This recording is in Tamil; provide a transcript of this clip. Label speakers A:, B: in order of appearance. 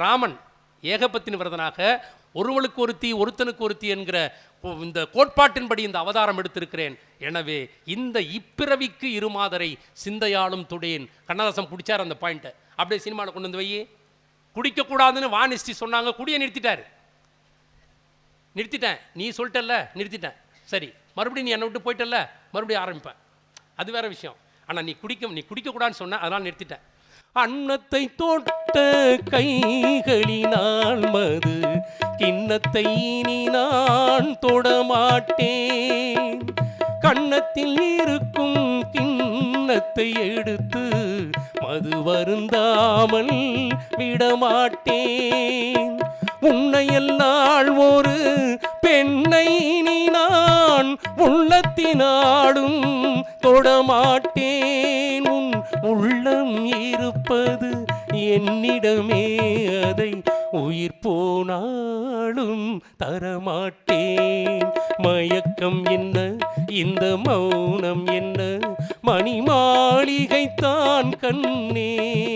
A: ராமன் ஏகபத்தின் விரதனாக ஒருவளுக்கு ஒருத்தி ஒருத்தனுக்கு ஒருத்தி என்கிற கோ- இந்த கோட்பாட்டின்படி இந்த அவதாரம் எடுத்திருக்கிறேன். எனவே இந்த இப்பிறவிக்கு இருமாதரை சிந்தையாலும் துடேன். கண்ணதாசன் பிடிச்சார் அந்த பாயிண்ட்டை அப்படியே சினிமாவில் கொண்டு வந்து வை. குடிக்கக்கூடாதுன்னு வானிஸ்டி சொன்னாங்க குடியை நிறுத்திட்டாரு. நிறுத்திட்டேன். நீ சொல்லிட்டல்ல நிறுத்திட்டேன். சரி மறுபடியும் நீ என்னை விட்டு போயிட்டல்ல? மறுபடியும் ஆரம்பிப்பேன். அது வேற விஷயம். ஆனால் நீ குடிக்க நீ குடிக்கக்கூடாதுன்னு சொன்ன அதனால் நிறுத்திட்டேன். அன்னத்தை தொட்ட கைகளினால் மது கிண்ணத்தை இனி நான் தொடமாட்டேன். கன்னத்தில் இருக்கும் கிண்ணத்தை எடுத்து மது வருந்தாமல் விடமாட்டேன். உன்னையெல்லாம் ஒரு பெண்ணை இனி நான் உள்ளத்தினாடும் தொடமாட்டேன். உள்ளம் இருப்பது என்னிடமே. அதை உயிர் போனாலும் தரமாட்டேன். மயக்கம் என்ன? இந்த மௌனம் என்ன? மணிமாளிகைத்தான் கண்ணே.